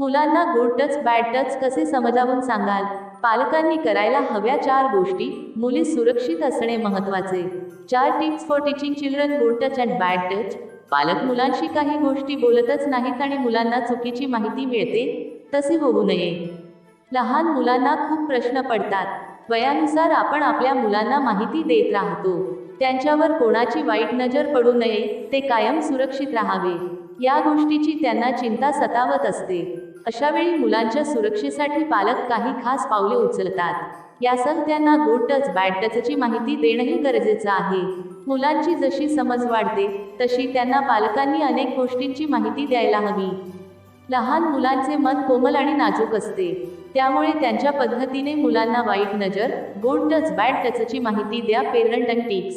मुलांना good touch bad touch कसे समजावून सांगाल? पालकांनी करायला हव्या चार गोष्टी मुली सुरक्षित असणे महत्त्वाचे चार tips for teaching children good touch and bad touch पालक मुलांशी काही गोष्टी बोलतच नाहीत आणि मुलांना चुकीची माहिती मिळते तसे होऊ नये. लहान मुलांना खूप प्रश्न पडतात. वयानुसार आपण आपल्या मुलांना माहिती देत राहतो. त्यांच्यावर कोणाची वाईट नजर पडू नये ते कायम सुरक्षित राहावे. या गोष्टीची त्यांना चिंता सतावत असते. अशा वेळी मुलांच्या सुरक्षेसाठी पालक काही खास पावले उचलतात. यासह त्यांना गुड टच बॅड टचची माहिती देणंही गरजेचं आहे. मुलांची जशी समज वाढते तशी त्यांना पालकांनी अनेक गोष्टींची माहिती द्यायला हवी. लहान मुलांचे मन कोमल आणि नाजूक असते. त्यामुळे त्यांच्या पद्धतीने मुलांना वाईट नजर गुड टच बॅड टचची माहिती द्या पेरंट अँड टिप्स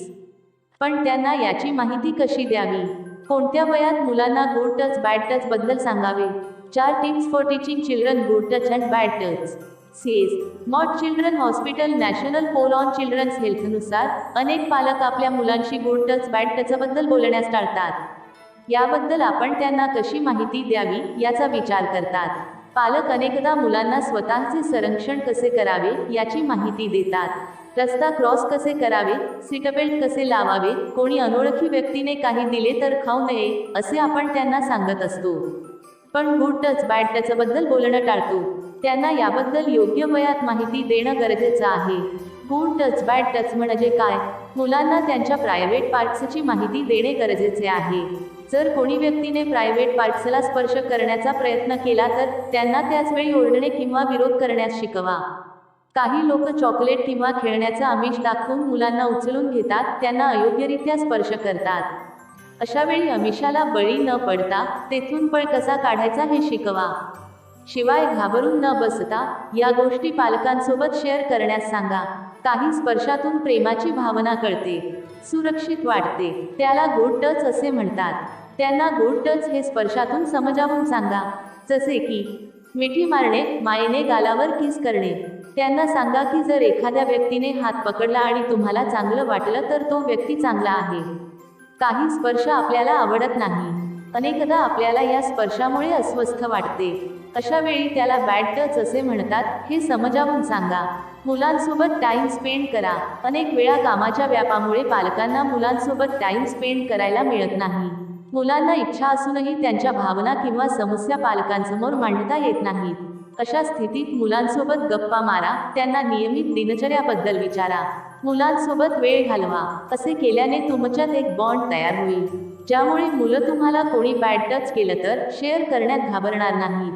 पण त्यांना याची माहिती कशी द्यावी? कोणत्या वयात मुलांना गुड टच बॅड टच बद्दल सांगावे? चार tips for teaching children good touch and bad touch says Mott children hospital national poll on children's हेल्थनुसार अनेक पालक आपल्या मुलांशी गुड टच बॅड टचबद्दल बोलण्यास टाळतात. याबद्दल आपण त्यांना कशी माहिती द्यावी याचा विचार करतात. पालक अनेकदा मुलांना स्वतःचे संरक्षण कसे करावे याची माहिती देतात. रस्ता क्रॉस कसे करावे सीटबेल्ट कसे लावावे कोणी अनोळखी व्यक्तीने काही दिले तर खाऊ नये असे आपण त्यांना सांगत असतो. पण गुड टच बॅड टचबद्दल बोलणं टाळतो. त्यांना याबद्दल योग्य वयात माहिती देणं गरजेचं आहे. गुड टच बॅड टच म्हणजे काय? मुलांना त्यांच्या प्रायव्हेट पार्ट्सची माहिती देणे गरजेचे आहे. जर कोणी व्यक्तीने प्रायव्हेट पार्ट्सला स्पर्श करण्याचा प्रयत्न केला तर त्यांना त्याच वेळी ओरडणे किंवा विरोध करण्यास शिकवा. काही लोक चॉकलेट किंवा खेळण्याचा आमिष दाखवून मुलांना उचलून घेतात त्यांना अयोग्यरित्या स्पर्श करतात. अशावेळी अमिषाला बळी न पडता तेथून पळ कसा काढायचा हे शिकवा. शिवाय घाबरून न बसता या गोष्टी पालकांसोबत शेअर करण्यास सांगा. काही स्पर्शातून प्रेमाची भावना कळते. सुरक्षित वाटते. त्याला गुड टच असे म्हणतात. त्यांना गुड टच हे स्पर्शातून समजावून सांगा. जसे की मिठी मारणे मायेने गालावर किस करणे. त्यांना सांगा की जर एखाद्या व्यक्तीने हात पकडला आणि तुम्हाला चांगलं वाटलं तर तो व्यक्ती चांगला आहे. काही स्पर्श आपल्याला आवडत नाही. अनेकदा आपल्याला या स्पर्शामुळे अस्वस्थ वाटते. अशा वेळी त्याला बॅड टच असे म्हणतात हे समजावून सांगा. मुलांसोबत टाइम स्पेंड करा. अनेक वेळा कामाच्या व्यापामुळे पालकांना मुलांसोबत टाइम स्पेंड करायला मिळत नाही. मुलांना इच्छा असूनही त्यांच्या भावना किंवा समस्या पालकांसमोर मांडता येत नाहीत. अशा स्थितीत मुलांसोबत गप्पा मारा त्यांना नियमित दिनचर्याबद्दल विचारा. मुलांसोबत वेळ घालवा. असे केल्याने तुमच्यात एक बॉन्ड तयार होईल. ज्यामुळे मुलं तुम्हाला कोणी बॅड टच केलं तर शेअर करण्यात घाबरणार नाहीत.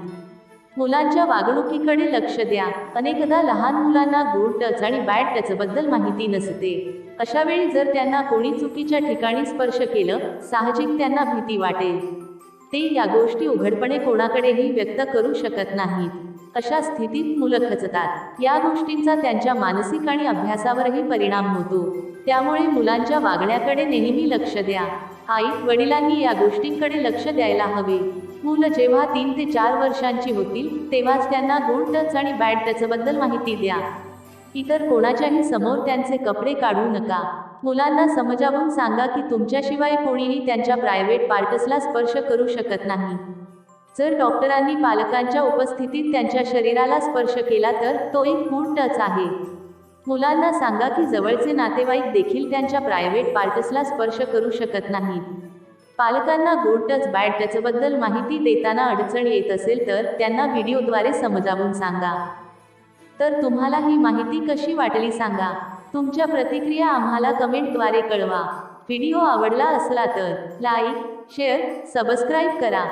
मुलांच्या वागणुकीकडे लक्ष द्या. अनेकदा लहान मुलांना गुड टच आणि बॅड टच बद्दल माहिती नसते. अशा वेळी जर त्यांना कोणी चुकीच्या ठिकाणी स्पर्श केलं साहजिक त्यांना भीती वाटेल. ते या गोष्टी उघडपणे कोणाकडेही व्यक्त करू शकत नाहीत. अशा स्थितीत मुलं खचतात? या गोष्टींचा त्यांच्या मानसिक आणि अभ्यासावरही परिणाम होतो. त्यामुळे मुलांच्या वागण्याकडे नेहमी लक्ष द्या. आई वडिलांनी या गोष्टींकडे लक्ष द्यायला हवे. मुलं जेव्हा तीन ते चार वर्षांची होतील तेव्हाच त्यांना गुड टच आणि बॅड टचबद्दल माहिती द्या. इतर कोणाच्याही समोर त्यांचे कपडे काढू नका. मुलांना समजावून सांगा की तुमच्याशिवाय कोणीही त्यांच्या प्रायव्हेट पार्टसला स्पर्श करू शकत नाही. जर डॉक्टरांनी पालकांच्या उपस्थितीत त्यांच्या शरीराला स्पर्श केला तर तो एक गुड टच आहे. मुलांना सांगा की जवळचे नातेवाईक देखील त्यांच्या प्रायव्हेट पार्टसला स्पर्श करू शकत नाहीत. पालकांना गुड टच बॅड टचबद्दल माहिती देताना अडचण येत असेल तर त्यांना व्हिडिओद्वारे समजावून सांगा. तर तुम्हाला ही माहिती कशी वाटली सांगा. तुमच्या प्रतिक्रिया आम्हाला कमेंटद्वारे कळवा. व्हिडिओ आवडला असला तर लाईक शेअर सबस्क्राईब करा.